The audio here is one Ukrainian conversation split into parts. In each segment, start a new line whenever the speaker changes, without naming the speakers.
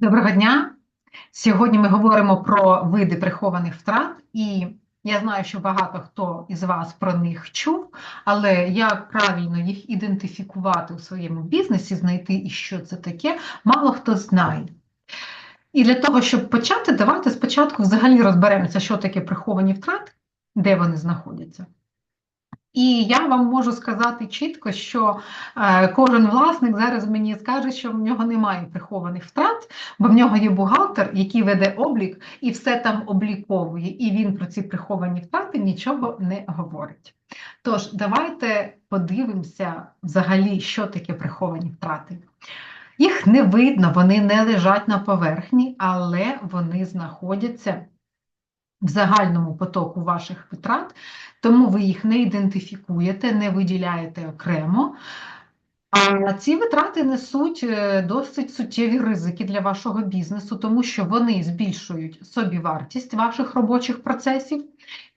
Доброго дня! Сьогодні ми говоримо про види прихованих втрат, і я знаю, що багато хто із вас про них чув, але як правильно їх ідентифікувати у своєму бізнесі, знайти і що це таке, мало хто знає. І для того, щоб почати, давайте спочатку взагалі розберемося, що таке приховані втрати, де вони знаходяться. І я вам можу сказати чітко, що е, кожен власник зараз мені скаже, що в нього немає прихованих втрат, бо в нього є бухгалтер, який веде облік і все там обліковує, і він про ці приховані втрати нічого не говорить. Тож, давайте подивимося взагалі, що таке приховані втрати. Їх не видно, вони не лежать на поверхні, але вони знаходяться в загальному потоку ваших витрат, тому ви їх не ідентифікуєте, не виділяєте окремо. А ці витрати несуть е, досить суттєві ризики для вашого бізнесу, тому що вони збільшують собівартість ваших робочих процесів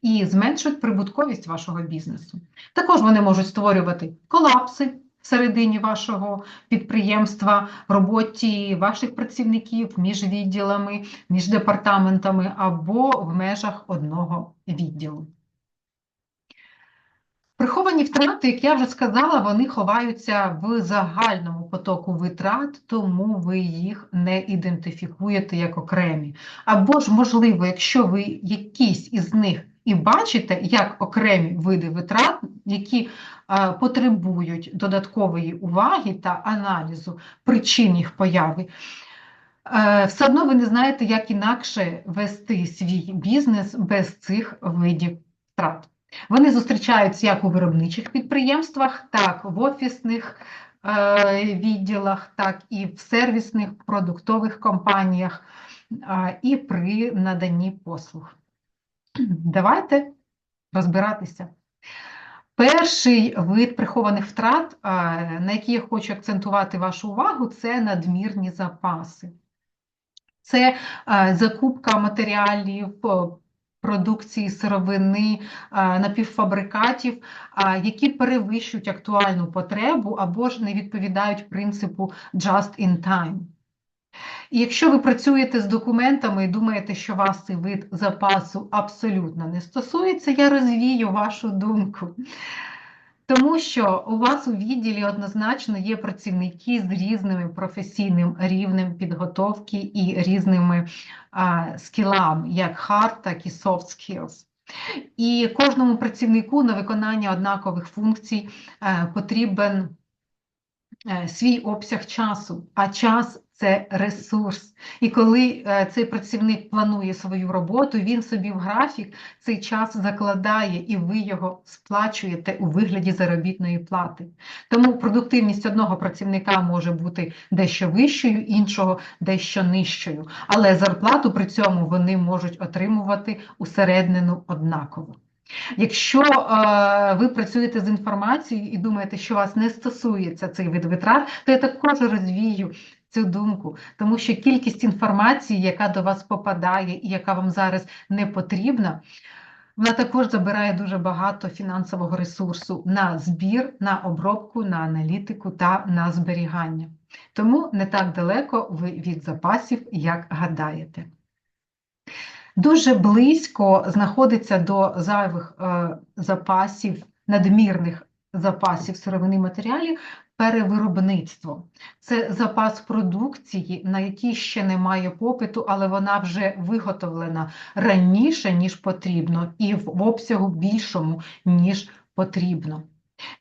і зменшують прибутковість вашого бізнесу. Також вони можуть створювати колапси всередині вашого підприємства, роботі ваших працівників між відділами, між департаментами або в межах одного відділу. Приховані втрати, як я вже сказала, вони ховаються в загальному потоку витрат, тому ви їх не ідентифікуєте як окремі. Або ж, можливо, якщо ви якісь із них і бачите як окремі види витрат, які а, потребують додаткової уваги та аналізу причин їх появи, а, все одно ви не знаєте, як інакше вести свій бізнес без цих видів втрат. Вони зустрічаються як у виробничих підприємствах, так в офісних е, відділах, так і в сервісних продуктових компаніях, е, і при наданні послуг. Давайте розбиратися. Перший вид прихованих втрат, е, на який я хочу акцентувати вашу увагу, це надмірні запаси. Це е, закупка матеріалів, продукції сировини, напівфабрикатів, які перевищують актуальну потребу або ж не відповідають принципу just in time. І якщо ви працюєте з документами і думаєте, що вас цей вид запасу абсолютно не стосується, я розвію вашу думку. Тому що у вас у відділі однозначно є працівники з різними професійним рівнем підготовки і різними а, скілами, як hard, так і soft skills. І кожному працівнику на виконання однакових функцій а, е, потрібен свій обсяг часу, а час це ресурс. І коли е, цей працівник планує свою роботу, він собі в графік цей час закладає, і ви його сплачуєте у вигляді заробітної плати. Тому продуктивність одного працівника може бути дещо вищою, іншого дещо нижчою. Але зарплату при цьому вони можуть отримувати усереднену однаково. Якщо е, ви працюєте з інформацією і думаєте, що вас не стосується цей вид витрат, то я також розвію цю думку, тому що кількість інформації, яка до вас попадає і яка вам зараз не потрібна, вона також забирає дуже багато фінансового ресурсу на збір, на обробку, на аналітику та на зберігання. Тому не так далеко ви від запасів, як гадаєте. Дуже близько знаходиться до зайвих е, запасів, надмірних запасів сировини матеріалів перевиробництво. Це запас продукції, на який ще немає попиту, але вона вже виготовлена раніше, ніж потрібно, і в обсягу більшому, ніж потрібно.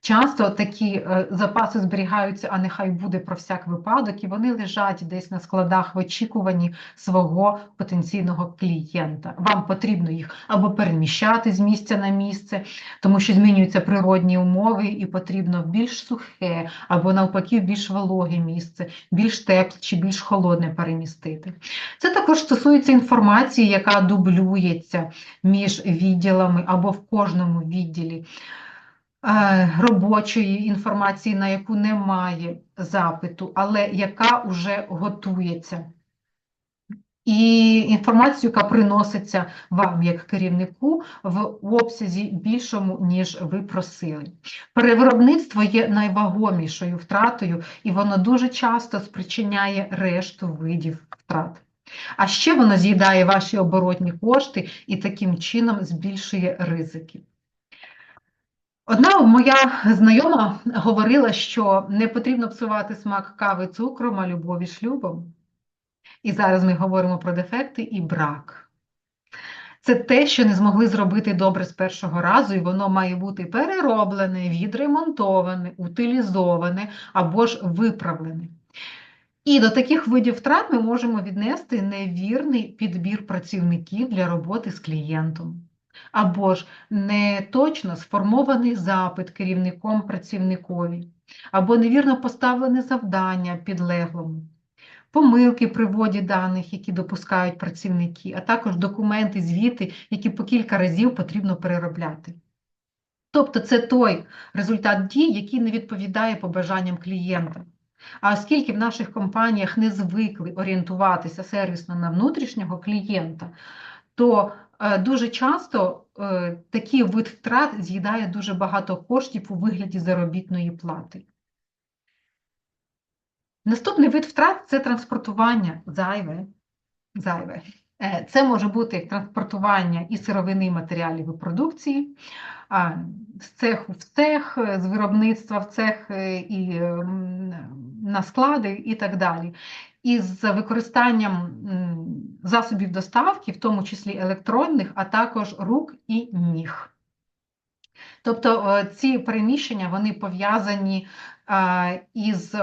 Часто такі е, запаси зберігаються, а нехай буде про всяк випадок, і вони лежать десь на складах в очікуванні свого потенційного клієнта. Вам потрібно їх або переміщати з місця на місце, тому що змінюються природні умови, і потрібно більш сухе, або навпаки, більш вологе місце, більш тепле чи більш холодне перемістити. Це також стосується інформації, яка дублюється між відділами або в кожному відділі. Е, робочої інформації, на яку немає запиту, але яка вже готується. і інформацію, яка приноситься вам як керівнику в обсязі більшому, ніж ви просили. Перевиробництво є найвагомішою втратою, і воно дуже часто спричиняє решту видів втрат. А ще воно з'їдає ваші оборотні кошти і таким чином збільшує ризики. Одна моя знайома говорила, що не потрібно псувати смак кави цукром, а любові шлюбом. І зараз ми говоримо про дефекти і брак. Це те, що не змогли зробити добре з першого разу, і воно має бути перероблене, відремонтоване, утилізоване або ж виправлене. І до таких видів втрат ми можемо віднести невірний підбір працівників для роботи з клієнтом, або ж неточно сформований запит керівником працівникові, або невірно поставлене завдання підлеглому помилки при вводі даних, які допускають працівники, а також документи, звіти, які по кілька разів потрібно переробляти. Тобто це той результат дій, який не відповідає побажанням клієнта. А оскільки в наших компаніях не звикли орієнтуватися сервісно на внутрішнього клієнта, то дуже часто е, такий вид втрат з'їдає дуже багато коштів у вигляді заробітної плати. Наступний вид втрат це транспортування зайве. зайве. Е, це може бути транспортування і сировини матеріалів і продукції, з цеху в цех, з виробництва в цех е, і на склади і так далі. І з використанням засобів доставки, в тому числі електронних, а також рук і ніг. Тобто е, ці переміщення вони пов'язані із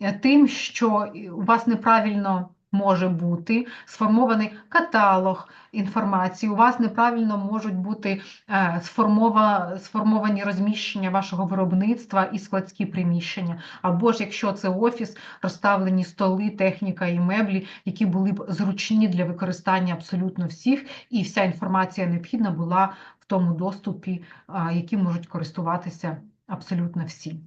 Е, тим, що у вас неправильно може бути сформований каталог інформації, у вас неправильно можуть бути е, сформовані розміщення вашого виробництва і складські приміщення, або ж якщо це офіс, розставлені столи, техніка і меблі, які були б зручні для використання абсолютно всіх, і вся інформація необхідна була в тому доступі, яким можуть користуватися абсолютно всі.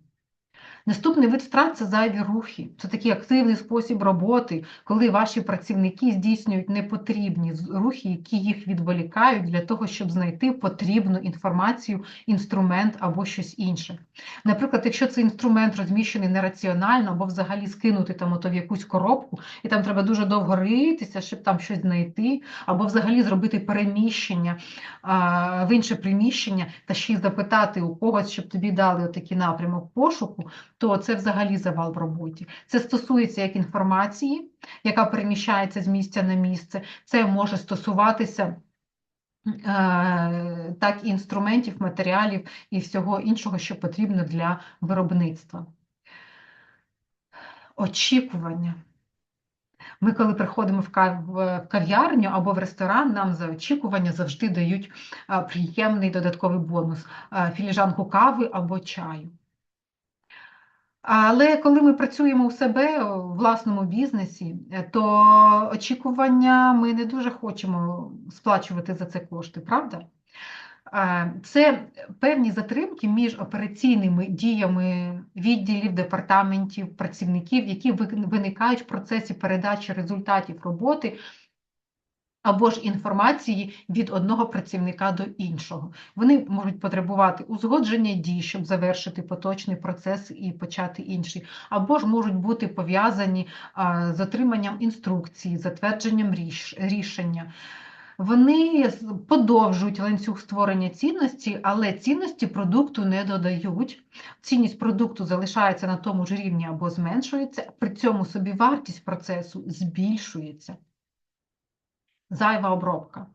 Наступний вид втрат це зайві рухи. Це такий активний спосіб роботи, коли ваші працівники здійснюють непотрібні рухи, які їх відволікають для того, щоб знайти потрібну інформацію, інструмент або щось інше. Наприклад, якщо цей інструмент розміщений нераціонально або взагалі скинути там ото в якусь коробку, і там треба дуже довго ритися, щоб там щось знайти, або взагалі зробити переміщення а, в інше приміщення та ще й запитати у когось, щоб тобі дали отакий напрямок пошуку то це взагалі завал в роботі. Це стосується як інформації, яка переміщається з місця на місце, це може стосуватися. Е, так, і інструментів, матеріалів і всього іншого, що потрібно для виробництва. Очікування. Ми, коли приходимо в кав'ярню або в ресторан, нам за очікування завжди дають приємний додатковий бонус філіжанку кави або чаю. Але коли ми працюємо у себе у власному бізнесі, е, то очікування ми не дуже хочемо сплачувати за це кошти, правда? Це певні затримки між операційними діями відділів, департаментів, працівників, які виникають в процесі передачі результатів роботи або ж інформації від одного працівника до іншого. Вони можуть потребувати узгодження дій, щоб завершити поточний процес і почати інший, або ж можуть бути пов'язані з отриманням інструкції, затвердженням рішення. Вони подовжують ланцюг створення цінності, але цінності продукту не додають. Цінність продукту залишається на тому ж рівні або зменшується, при цьому собівартість процесу збільшується зайва обробка.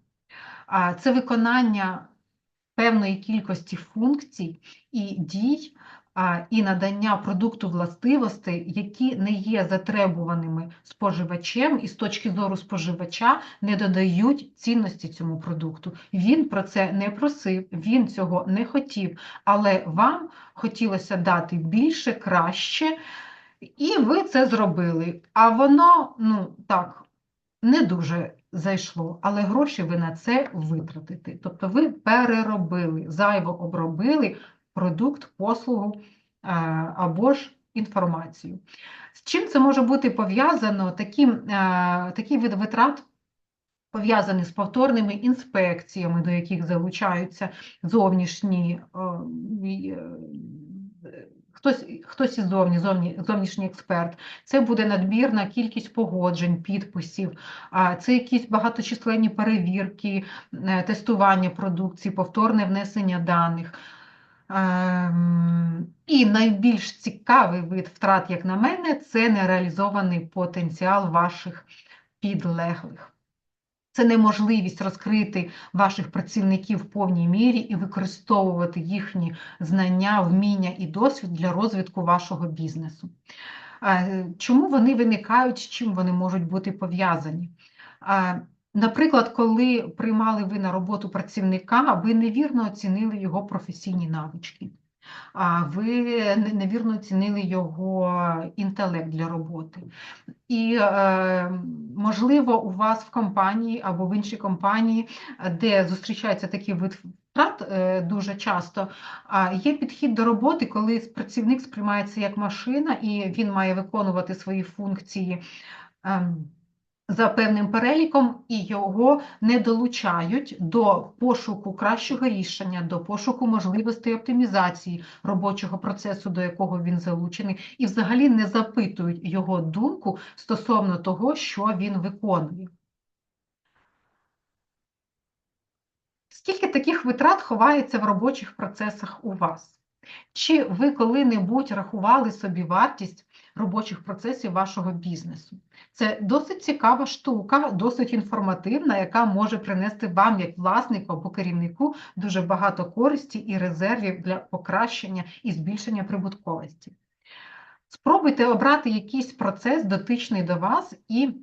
Це виконання певної кількості функцій і дій, і надання продукту властивостей, які не є затребуваними споживачем, і з точки зору споживача не додають цінності цьому продукту. Він про це не просив, він цього не хотів, але вам хотілося дати більше, краще, і ви це зробили. А воно, ну так, не дуже зайшло, але гроші ви на це витратите. Тобто ви переробили, зайво обробили продукт, послугу е, або ж інформацію. З чим це може бути пов'язано? Такі, е, Такий вид витрат пов'язані з повторними інспекціями, до яких залучаються зовнішні е, хтось, хтось іззовні, зовні, зовнішній експерт. Це буде надмірна кількість погоджень, підписів, це якісь багаточисленні перевірки, е, тестування продукції, повторне внесення даних. Ем, І найбільш цікавий вид втрат, як на мене, це нереалізований потенціал ваших підлеглих. Це неможливість розкрити ваших працівників в повній мірі і використовувати їхні знання, вміння і досвід для розвитку вашого бізнесу. Е, Чому вони виникають, з чим вони можуть бути пов'язані? Наприклад, коли приймали ви на роботу працівника, ви невірно оцінили його професійні навички, ви невірно оцінили його інтелект для роботи. І, е, можливо, у вас в компанії або в іншій компанії, де зустрічається такий вид втрат е, дуже часто, є підхід до роботи, коли працівник сприймається як машина, і він має виконувати свої функції. За певним переліком і його не долучають до пошуку кращого рішення, до пошуку можливостей оптимізації робочого процесу, до якого він залучений, і взагалі не запитують його думку стосовно того, що він виконує. Скільки таких витрат ховається в робочих процесах у вас? Чи ви коли-небудь рахували собі вартість робочих процесів вашого бізнесу? Це досить цікава штука, досить інформативна, яка може принести вам, як власнику або керівнику, дуже багато користі і резервів для покращення і збільшення прибутковості. Спробуйте обрати якийсь процес, дотичний до вас, і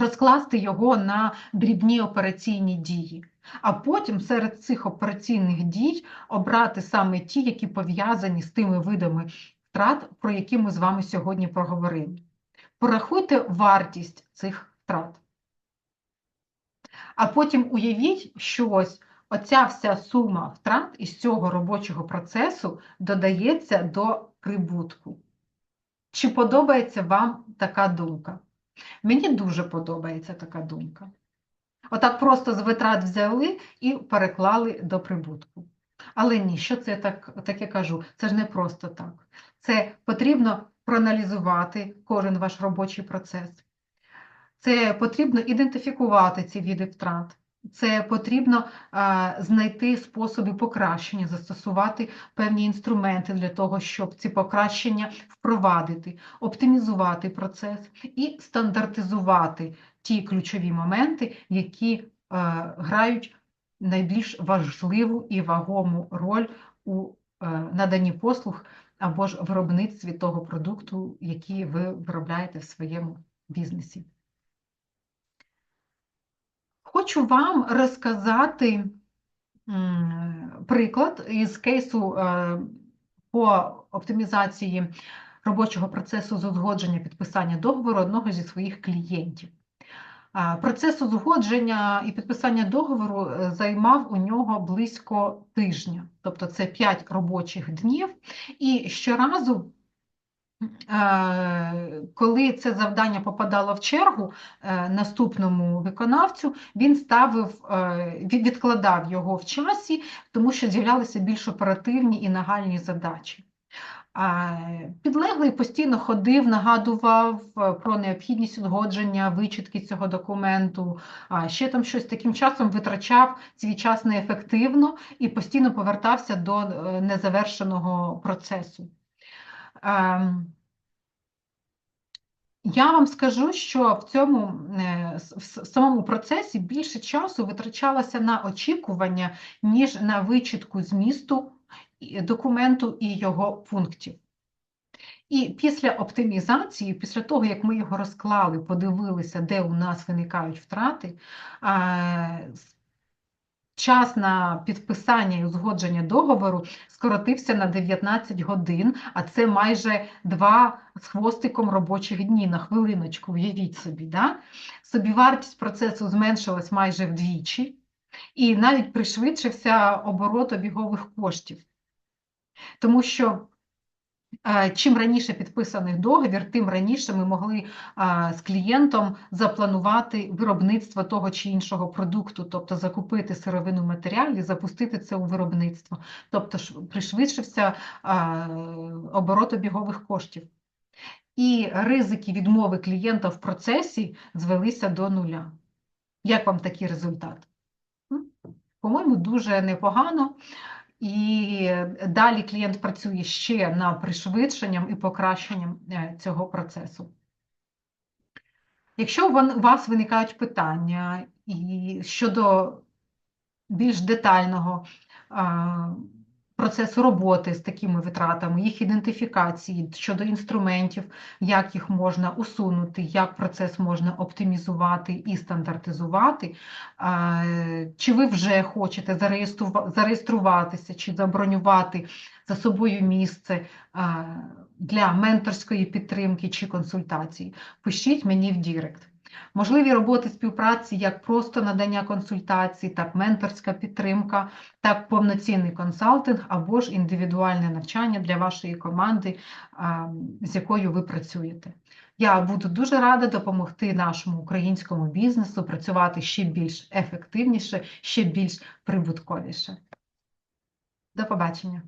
розкласти його на дрібні операційні дії. А потім серед цих операційних дій обрати саме ті, які пов'язані з тими видами втрат, про які ми з вами сьогодні проговорили. Порахуйте вартість цих втрат. А потім уявіть, що ось оця вся сума втрат із цього робочого процесу додається до прибутку. Чи подобається вам така думка? Мені дуже подобається така думка. Отак просто з витрат взяли і переклали до прибутку. Але ні, що це так, таке кажу? Це ж не просто так. Це потрібно проаналізувати кожен ваш робочий процес. Це потрібно ідентифікувати ці види втрат. Це потрібно а, знайти способи покращення, застосувати певні інструменти для того, щоб ці покращення впровадити, оптимізувати процес і стандартизувати ті ключові моменти, які а, грають найбільш важливу і вагому роль у а, наданні послуг або ж виробництві того продукту, який ви виробляєте в своєму бізнесі. Хочу вам розказати приклад із кейсу е, по оптимізації робочого процесу з узгодження підписання договору одного зі своїх клієнтів. Процес узгодження і підписання договору е, займав у нього близько тижня, тобто це 5 робочих днів, і щоразу Е, коли це завдання попадало в чергу е, наступному виконавцю, він ставив, відкладав його в часі, тому що з'являлися більш оперативні і нагальні задачі. Підлеглий постійно ходив, нагадував про необхідність узгодження, вичитки цього документу, ще там щось таким часом витрачав свій час неефективно і постійно повертався до незавершеного процесу. Ем, я вам скажу, що в цьому е, в самому процесі більше часу витрачалося на очікування, ніж на вичітку змісту документу і його пунктів. І після оптимізації, після того, як ми його розклали, подивилися, де у нас виникають втрати, час на підписання і узгодження договору скоротився на 19 годин, а це майже два з хвостиком робочих дні на хвилиночку, уявіть собі. Да? Собівартість процесу зменшилась майже вдвічі, і навіть пришвидшився оборот обігових коштів. Тому що Е, Чим раніше підписаний договір, тим раніше ми могли з клієнтом запланувати виробництво того чи іншого продукту, тобто закупити сировину матеріалів і запустити це у виробництво. Тобто пришвидшився оборот обігових коштів. І ризики відмови клієнта в процесі звелися до нуля. Як вам такий результат? По-моєму, дуже непогано. І далі клієнт працює ще над пришвидшенням і покращенням е, цього процесу. Якщо у вас виникають питання і щодо більш детального процесу роботи з такими витратами, їх ідентифікації щодо інструментів, як їх можна усунути, як процес можна оптимізувати і стандартизувати, чи ви вже хочете зареєструва- зареєструватися чи забронювати за собою місце для менторської підтримки чи консультацій, пишіть мені в Дірект. Можливі роботи співпраці як просто надання консультацій, так менторська підтримка, так повноцінний консалтинг або ж індивідуальне навчання для вашої команди, з якою ви працюєте. Я буду дуже рада допомогти нашому українському бізнесу працювати ще більш ефективніше, ще більш прибутковіше. До побачення.